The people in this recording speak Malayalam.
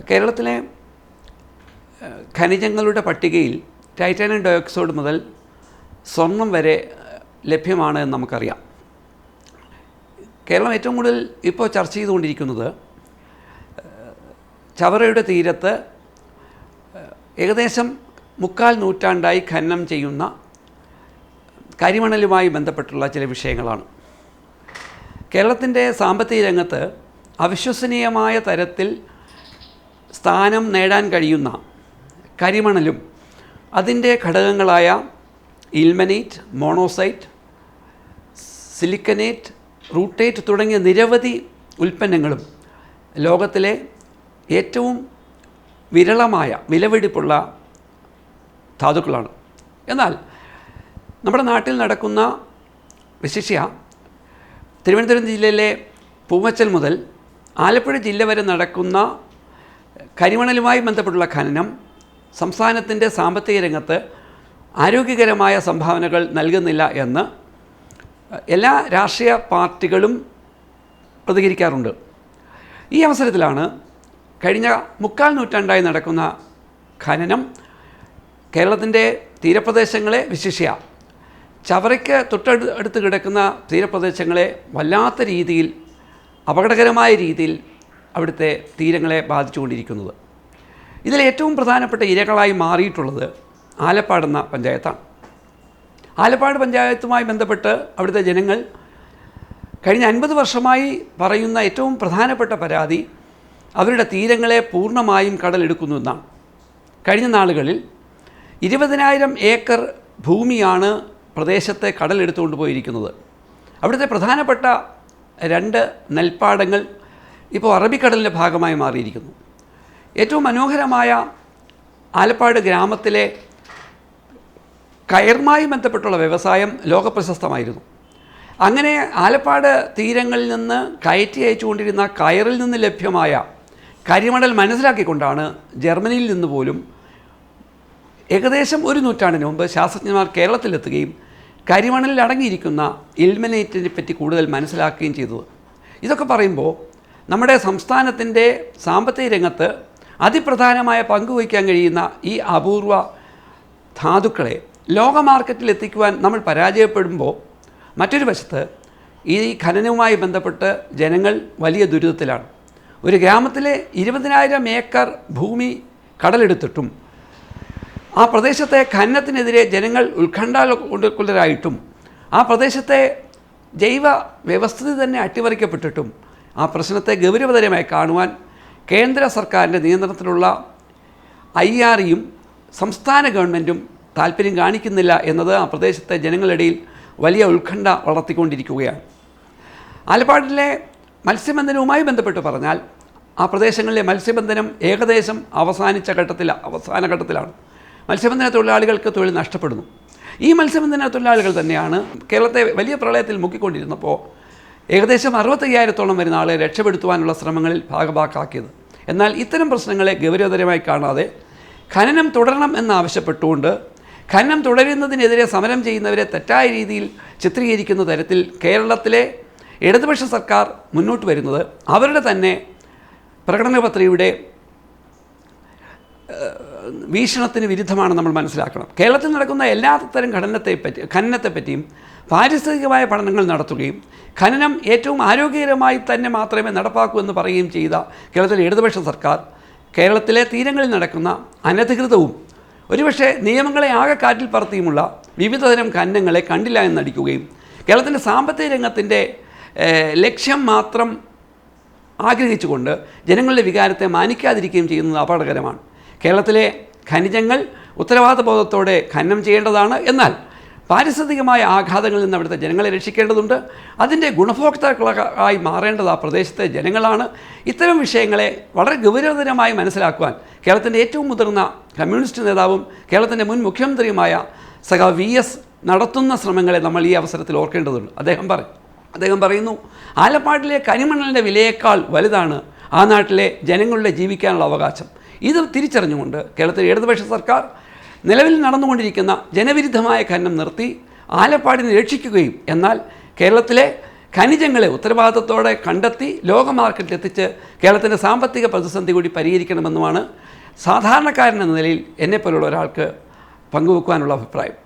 കേരളത്തിലെ ഖനിജങ്ങളുടെ പട്ടികയിൽ ടൈറ്റാനിയം ഡയോക്സൈഡ് മുതൽ സ്വർണം വരെ ലഭ്യമാണ് എന്ന് നമുക്കറിയാം. കേരളം ഏറ്റവും കൂടുതൽ ഇപ്പോൾ ചർച്ച ചെയ്തുകൊണ്ടിരിക്കുന്നത് ചവറയുടെ തീരത്ത് ഏകദേശം മുക്കാൽ നൂറ്റാണ്ടായി ഖനനം ചെയ്യുന്ന കരിമണലുമായി ബന്ധപ്പെട്ടുള്ള ചില വിഷയങ്ങളാണ്. കേരളത്തിന്റെ സാമ്പത്തിക രംഗത്ത് അവിശ്വസനീയമായ തരത്തിൽ സ്ഥാനം നേടാൻ കഴിയുന്ന കരിമണലും അതിന്റെ ഘടകങ്ങളായ ഇൽമനേറ്റ് മോണോസൈറ്റ് സിലിക്കനേറ്റ് റൂട്ടേറ്റ് തുടങ്ങിയ നിരവധി ഉൽപ്പന്നങ്ങളും ലോകത്തിലെ ഏറ്റവും വിരളമായ വിലപിടിപ്പുള്ള ധാതുക്കളാണ്. എന്നാൽ നമ്മുടെ നാട്ടിൽ നടക്കുന്ന വിശിഷ്യ തിരുവനന്തപുരം ജില്ലയിലെ പൂവച്ചൽ മുതൽ ആലപ്പുഴ ജില്ല വരെ നടക്കുന്ന കരിമണലുമായി ബന്ധപ്പെട്ടുള്ള ഖനനം സംസ്ഥാനത്തിന്റെ സാമ്പത്തിക രംഗത്ത് ആരോഗ്യകരമായ സംഭാവനകൾ നൽകുന്നില്ല എന്ന് എല്ലാ രാഷ്ട്രീയ പാർട്ടികളും പ്രതികരിക്കാറുണ്ട്. ഈ അവസരത്തിലാണ് കഴിഞ്ഞ മുക്കാൽ നൂറ്റാണ്ടായി നടക്കുന്ന ഖനനം കേരളത്തിന്റെ തീരപ്രദേശങ്ങളെ വിശിഷ്യ. ചവറയ്ക്ക് തൊട്ടടുത്ത് കിടക്കുന്ന തീരപ്രദേശങ്ങളെ വല്ലാത്ത രീതിയിൽ അപകടകരമായ രീതിയിൽ അവിടുത്തെ തീരങ്ങളെ ബാധിച്ചുകൊണ്ടിരിക്കുന്നത്. ഇതിൽ ഏറ്റവും പ്രധാനപ്പെട്ട ഇരകളായി മാറിയിട്ടുള്ളത് ആലപ്പാടെന്ന പഞ്ചായത്താണ്. ആലപ്പാട് പഞ്ചായത്തുമായി ബന്ധപ്പെട്ട് അവിടുത്തെ ജനങ്ങൾ കഴിഞ്ഞ അൻപത് വർഷമായി പറയുന്ന ഏറ്റവും പ്രധാനപ്പെട്ട പരാതി അവരുടെ തീരങ്ങളെ പൂർണമായും കടലെടുക്കുന്നു എന്നാണ്. കഴിഞ്ഞ നാളുകളിൽ ഇരുപതിനായിരം ഏക്കർ ഭൂമിയാണ് പ്രദേശത്തെ കടലെടുത്തുകൊണ്ട് പോയിരിക്കുന്നത്. അവിടുത്തെ പ്രധാനപ്പെട്ട രണ്ട് നെൽപ്പാടങ്ങൾ ഇപ്പോൾ അറബിക്കടലിന്റെ ഭാഗമായി മാറിയിരിക്കുന്നു. ഏറ്റവും മനോഹരമായ ആലപ്പാട് ഗ്രാമത്തിലെ കയർമായി ബന്ധപ്പെട്ടുള്ള വ്യവസായം ലോകപ്രശസ്തമായിരുന്നു. അങ്ങനെ ആലപ്പാട് തീരങ്ങളിൽ നിന്ന് കയറ്റി അയച്ചുകൊണ്ടിരുന്ന കയറിൽ നിന്ന് ലഭ്യമായ കരിമണൽ മനസ്സിലാക്കിക്കൊണ്ടാണ് ജർമ്മനിയിൽ നിന്ന് പോലും ഏകദേശം ഒരു നൂറ്റാണ്ടിന് മുമ്പ് ശാസ്ത്രജ്ഞന്മാർ കേരളത്തിലെത്തുകയും കരിമണലിൽ അടങ്ങിയിരിക്കുന്ന ഇൽമിനേറ്റിനെ പറ്റി കൂടുതൽ മനസ്സിലാക്കുകയും ചെയ്തത്. ഇതൊക്കെ പറയുമ്പോൾ നമ്മുടെ സംസ്ഥാനത്തിന്റെ സാമ്പത്തിക രംഗത്ത് അതിപ്രധാനമായ പങ്കുവയ്ക്കാൻ കഴിയുന്ന ഈ അപൂർവ ധാതുക്കളെ ലോക മാർക്കറ്റിൽ എത്തിക്കുവാൻ നമ്മൾ പരാജയപ്പെടുമ്പോൾ മറ്റൊരു വശത്ത് ഈ ഖനനവുമായി ബന്ധപ്പെട്ട് ജനങ്ങൾ വലിയ ദുരിതത്തിലാണ്. ഒരു ഗ്രാമത്തിലെ ഇരുപതിനായിരം ഏക്കർ ഭൂമി കടലെടുത്തിട്ടും ആ പ്രദേശത്തെ ഖനനത്തിനെതിരെ ജനങ്ങൾ ഉത്കണ്ഠാകുലരായിട്ടും ആ പ്രദേശത്തെ ജൈവ വ്യവസ്ഥിതി തന്നെ അട്ടിമറിക്കപ്പെട്ടിട്ടും ആ പ്രശ്നത്തെ ഗൗരവതരമായി കാണുവാൻ കേന്ദ്ര സർക്കാരിന്റെ നിയന്ത്രണത്തിലുള്ള ഐ ആർ ഇയും സംസ്ഥാന ഗവൺമെന്റും താല്പര്യം കാണിക്കുന്നില്ല എന്നത് ആ പ്രദേശത്തെ ജനങ്ങളിടയിൽ വലിയ ഉത്കണ്ഠ വളർത്തിക്കൊണ്ടിരിക്കുകയാണ്. ആലപ്പാടിലെ മത്സ്യബന്ധനവുമായി ബന്ധപ്പെട്ട് പറഞ്ഞാൽ ആ പ്രദേശങ്ങളിലെ മത്സ്യബന്ധനം ഏകദേശം അവസാനിച്ച ഘട്ടത്തിൽ അവസാന ഘട്ടത്തിലാണ്. മത്സ്യബന്ധന തൊഴിലാളികൾക്ക് തൊഴിൽ നഷ്ടപ്പെടുന്നു. ഈ മത്സ്യബന്ധന തൊഴിലാളികൾ തന്നെയാണ് കേരളത്തെ വലിയ പ്രളയത്തിൽ മുക്കിക്കൊണ്ടിരുന്നപ്പോൾ ഏകദേശം അറുപത്തയ്യായിരത്തോളം വരുന്ന ആളെ രക്ഷപ്പെടുത്തുവാനുള്ള ശ്രമങ്ങളിൽ ഭാഗഭാക്കാക്കിയത് എന്നാൽ ഇത്തരം പ്രശ്നങ്ങളെ ഗൗരവതരമായി കാണാതെ ഖനനം തുടരണം എന്നാവശ്യപ്പെട്ടുകൊണ്ട് ഖനനം തുടരുന്നതിനെതിരെ സമരം ചെയ്യുന്നവരെ തെറ്റായ രീതിയിൽ ചിത്രീകരിക്കുന്ന തരത്തിൽ കേരളത്തിലെ ഇടതുപക്ഷ സർക്കാർ മുന്നോട്ട് വരുന്നത് അവരുടെ തന്നെ പ്രകടന പത്രികയുടെ വീക്ഷണത്തിന് വിരുദ്ധമാണ് നമ്മൾ മനസ്സിലാക്കണം. കേരളത്തിൽ നടക്കുന്ന എല്ലാ തരം ഘടനത്തെ പറ്റി ഖനനത്തെപ്പറ്റിയും പാരിസ്ഥിതികമായ പഠനങ്ങൾ നടത്തുകയും ഖനനം ഏറ്റവും ആരോഗ്യകരമായി തന്നെ മാത്രമേ നടപ്പാക്കൂ എന്ന് പറയുകയും ചെയ്ത കേരളത്തിലെ ഇടതുപക്ഷ സർക്കാർ കേരളത്തിലെ തീരങ്ങളിൽ നടക്കുന്ന അനധികൃതവും ഒരുപക്ഷെ നിയമങ്ങളെ ആകെ കാറ്റിൽ പറത്തിയുമുള്ള വിവിധതരം ഖനനങ്ങളെ കണ്ടില്ല എന്നടിക്കുകയും കേരളത്തിന്റെ സാമ്പത്തിക രംഗത്തിന്റെ ലക്ഷ്യം മാത്രം ആഗ്രഹിച്ചുകൊണ്ട് ജനങ്ങളുടെ വികാരത്തെ മാനിക്കാതിരിക്കുകയും ചെയ്യുന്നത് അപകടകരമാണ്. കേരളത്തിലെ ഖനിജങ്ങൾ ഉത്തരവാദബോധത്തോടെ ഖനനം ചെയ്യേണ്ടതാണ് എന്നാൽ പാരിസ്ഥിതികമായ ആഘാതങ്ങളിൽ നിന്ന് അവിടുത്തെ ജനങ്ങളെ രക്ഷിക്കേണ്ടതുണ്ട്. അതിന്റെ ഗുണഭോക്താക്കളായി മാറേണ്ടത് ആ പ്രദേശത്തെ ജനങ്ങളാണ്. ഇത്തരം വിഷയങ്ങളെ വളരെ ഗൗരവതരമായി മനസ്സിലാക്കുവാൻ കേരളത്തിന്റെ ഏറ്റവും മുതിർന്ന കമ്മ്യൂണിസ്റ്റ് നേതാവും കേരളത്തിന്റെ മുൻ മുഖ്യമന്ത്രിയുമായ സഹ വി എസ് നടത്തുന്ന ശ്രമങ്ങളെ നമ്മൾ ഈ അവസരത്തിൽ ഓർക്കേണ്ടതുണ്ട്. അദ്ദേഹം പറയും അദ്ദേഹം പറയുന്നു ആലപ്പാട്ടിലെ കരിമണലിന്റെ വിലയേക്കാൾ വലുതാണ് ആ നാട്ടിലെ ജനങ്ങളുടെ ജീവിക്കാനുള്ള അവകാശം. ഇത് തിരിച്ചറിഞ്ഞുകൊണ്ട് കേരളത്തിലെ ഇടതുപക്ഷ സർക്കാർ നിലവിൽ നടന്നുകൊണ്ടിരിക്കുന്ന ജനവിരുദ്ധമായ ഖനനം നിർത്തി ആലപ്പാടിനെ രക്ഷിക്കുകയും എന്നാൽ കേരളത്തിലെ ഖനിജങ്ങളെ ഉത്തരവാദിത്തത്തോടെ കണ്ടെത്തി ലോക മാർക്കറ്റിൽ എത്തിച്ച് കേരളത്തിന്റെ സാമ്പത്തിക പ്രതിസന്ധി കൂടി പരിഹരിക്കണമെന്നുമാണ് സാധാരണക്കാരൻ എന്ന നിലയിൽ എന്നെപ്പോലുള്ള ഒരാൾക്ക് പങ്കുവെക്കുവാനുള്ള അഭിപ്രായം.